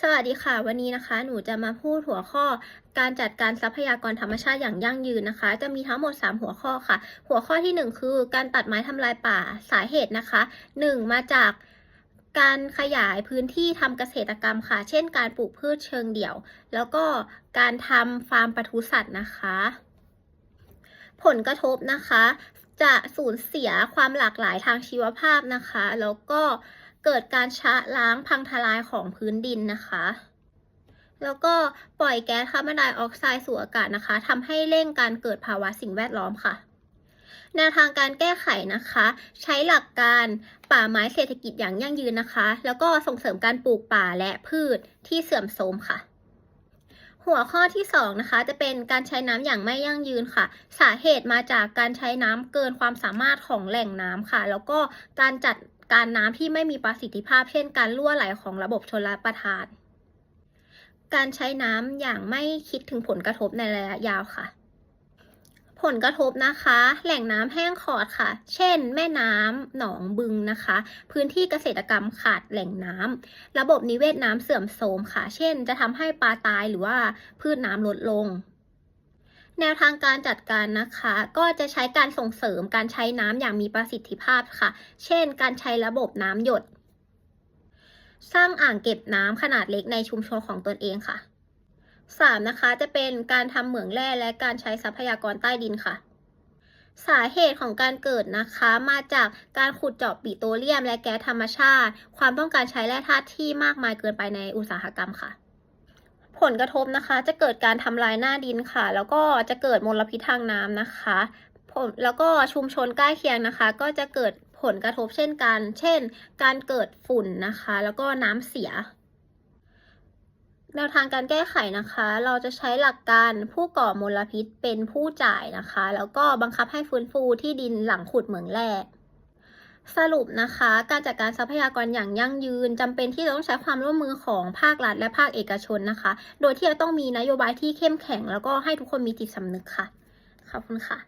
สวัสดีค่ะ วันนี้นะคะ หนูจะมาพูดหัวข้อการจัดการทรัพยากรธรรมชาติอย่างยั่งยืนนะคะ จะมีทั้งหมด 3 หัวข้อค่ะ หัวข้อที่ 1 คือการตัดไม้ทำลายป่าสาเหตุนะคะ 1 มาจากการขยายพื้นที่ทำเกษตรกรรมค่ะ เช่น การปลูกพืชเชิงเดี่ยว แล้วก็การทำฟาร์มปศุสัตว์นะคะ ผลกระทบนะคะ จะสูญเสียความหลากหลายทางชีวภาพนะคะ แล้วก็ เกิดการชะล้างพังทลายของพื้นดินนะคะ แล้วก็ปล่อยแก๊สคาร์บอนไดออกไซด์สู่อากาศนะคะทำให้เร่งการเกิดภาวะสิ่งแวดล้อมค่ะ แนวทางการแก้ไขนะคะ ใช้หลักการป่าไม้เศรษฐกิจอย่างยั่งยืนนะคะ แล้วก็ส่งเสริมการปลูกป่าและพืชที่เสื่อมโทรมค่ะหัวข้อที่2นะคะจะเป็นการใช้น้ำอย่างไม่ยั่งยืนค่ะ สาเหตุมาจากการใช้น้ำเกินความสามารถของแหล่งน้ำค่ะ แล้วก็การจัด การน้ำที่ไม่มีประสิทธิภาพ เช่น การรั่วไหลของระบบชลประทาน การใช้น้ำอย่างไม่คิดถึงผลกระทบในระยะยาวค่ะ ผลกระทบนะคะ แหล่งน้ำแห้งขอดค่ะ เช่น แม่น้ำหนองบึงนะคะ พื้นที่เกษตรกรรมขาดแหล่งน้ำระบบนิเวศน้ำเสื่อมโทรมค่ะ เช่น จะทำให้ปลาตายหรือว่าพืชน้ำลดลง แนวทางการจัดการนะคะ ก็จะใช้การส่งเสริมการใช้น้ำอย่างมีประสิทธิภาพค่ะ เช่น การใช้ระบบน้ำหยด สร้างอ่างเก็บน้ำขนาดเล็กในชุมชนของตนเองค่ะ 3. นะคะ จะเป็นการทำเหมืองแร่และการใช้ทรัพยากรใต้ดินค่ะ สาเหตุของการเกิดนะคะ มาจากการขุดเจาะปิโตรเลียม และแก๊สธรรมชาติ ความต้องการใช้แร่ธาตุที่มากมายเกินไปในอุตสาหกรรมค่ะ ผลกระทบนะคะ จะเกิดการทำลายหน้าดินค่ะ แล้วก็จะเกิดมลพิษทางน้ำนะคะแล้วก็ชุมชนใกล้เคียงนะคะ ก็จะเกิดผลกระทบเช่นกัน เช่น การเกิดฝุ่นนะคะ แล้วก็น้ำเสียแนวทางการแก้ไขนะคะ เราจะใช้หลักการผู้ก่อมลพิษเป็นผู้จ่ายนะคะ แล้วก็บังคับให้ฟื้นฟูที่ดินหลังขุดเหมืองแร่ สรุปนะคะ การจัดการทรัพยากรอย่างยั่งยืนจำเป็นที่จะต้องใช้ความร่วมมือของภาครัฐและภาคเอกชนนะคะ โดยที่จะต้องมีนโยบายที่เข้มแข็ง แล้วก็ให้ทุกคนมีจิตสำนึกค่ะ ขอบคุณค่ะ